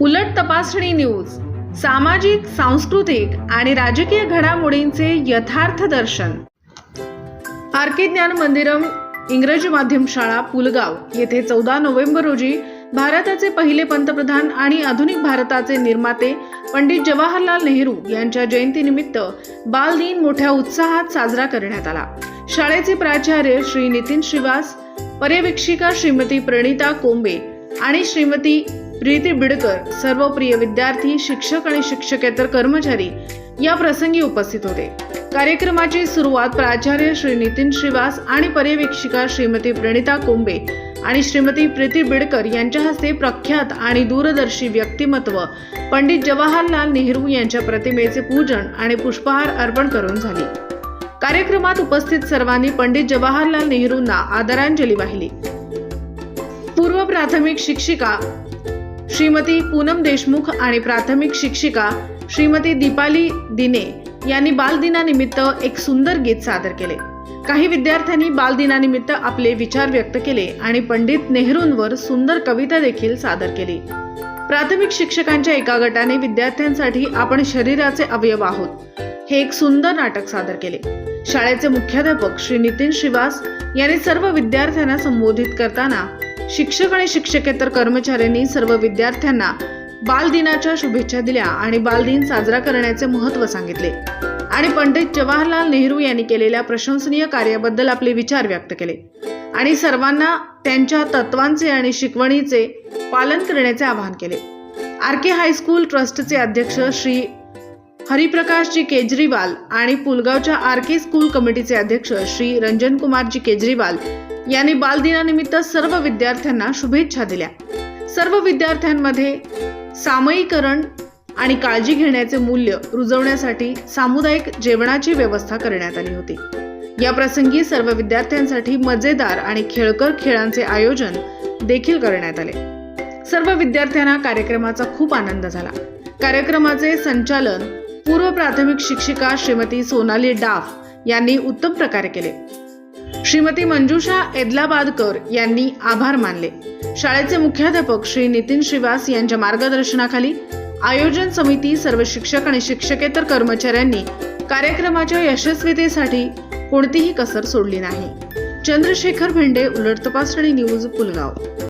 उलट तपासणी न्यूज सामाजिक सांस्कृतिक आणि राजकीय घडामोडींचे यथार्थ दर्शन. आर के ज्ञान मंदिरम इंग्रजी माध्यम शाळा पुलगाव. येथे चौदा नोव्हेंबर रोजी भारताचे पहिले पंतप्रधान आणि आधुनिक भारताचे निर्माते पंडित जवाहरलाल नेहरू यांच्या जयंतीनिमित्त बालदिन मोठ्या उत्साहात साजरा करण्यात आला. शाळेचे प्राचार्य श्री नितीन श्रीवास पर्यवेक्षिका श्रीमती प्रणिता कोंबे आणि श्रीमती प्रीती बिडकर सर्व प्रिय विद्यार्थी शिक्षक आणि शिक्षकेतर कर्मचारी या प्रसंगी उपस्थित होते. कार्यक्रमाची सुरुवात प्राचार्य श्री नितीन श्रीवास आणि पर्यवेक्षिका श्रीमती प्रणिता कोंबे आणि श्रीमती प्रीती बिडकर यांच्या हस्ते प्रख्यात आणि दूरदर्शी व्यक्तिमत्व पंडित जवाहरलाल नेहरू यांच्या प्रतिमेचे पूजन आणि पुष्पहार अर्पण करून झाली. कार्यक्रमात उपस्थित सर्वांनी पंडित जवाहरलाल नेहरूंना आदरांजली वाहिली. पूर्व प्राथमिक शिक्षिका श्रीमती पूनम देशमुख आणि प्राथमिक शिक्षिका श्रीमती दीपाली दिने यांनी बालदिनानिमित्त एक सुंदर गीत सादर केले. काही विद्यार्थ्यांनी बालदिनानिमित्त आपले विचार व्यक्त केले आणि पंडित नेहरूंवर सुंदर कविता देखील सादर केली. प्राथमिक शिक्षकांच्या एका गटाने विद्यार्थ्यांसाठी आपण शरीराचे अवयव आहोत हे एक सुंदर नाटक सादर केले. शाळेचे मुख्याध्यापक श्री नितीन श्रीवास यांनी सर्व विद्यार्थ्यांना संबोधित करताना शिक्षक आणि शिक्षकेतर कर्मचाऱ्यांनी सर्व विद्यार्थ्यांना बालदिनाच्या शुभेच्छा दिल्या आणि बालदिन साजरा करण्याचे महत्त्व सांगितले. आणि पंडित जवाहरलाल नेहरू यांनी केलेल्या प्रशंसनीय कार्याबद्दल आपले विचार व्यक्त केले. आणि सर्वांना त्यांच्या तत्वांचे आणि शिकवणीचे पालन करण्याचे आवाहन केले. आर के हायस्कूल ट्रस्टचे अध्यक्ष श्री हरिप्रकाशजी केजरीवाल आणि पुलगावच्या आर के स्कूल कमिटीचे अध्यक्ष श्री रंजन कुमारजी केजरीवाल यांनी बालदिनानिमित्त सर्व विद्यार्थ्यांना शुभेच्छा दिल्या. सर्व विद्यार्थ्यांमध्ये सामयीकरण आणि काळजी घेण्याचे मूल्य रुजवण्यासाठी सामुदायिक जेवणाची व्यवस्था करण्यात आली होती. या प्रसंगी सर्व विद्यार्थ्यांसाठी मजेदार आणि खेळकर खेळांचे आयोजन देखील करण्यात आले. सर्व विद्यार्थ्यांना कार्यक्रमाचा खूप आनंद झाला. कार्यक्रमाचे संचालन पूर्व प्राथमिक शिक्षिका श्रीमती सोनाली डाफ यांनी उत्तम प्रकारे केले. श्रीमती मंजुषा एदलाबादकर यांनी आभार मानले. शाळेचे मुख्याध्यापक श्री नितीन श्रीवास यांच्या मार्गदर्शनाखाली आयोजन समिती सर्व शिक्षक आणि शिक्षकेतर कर्मचाऱ्यांनी कार्यक्रमाच्या यशस्वीतेसाठी कोणतीही कसर सोडली नाही. चंद्रशेखर भेंडे उलट तपासणी न्यूज पुलगाव.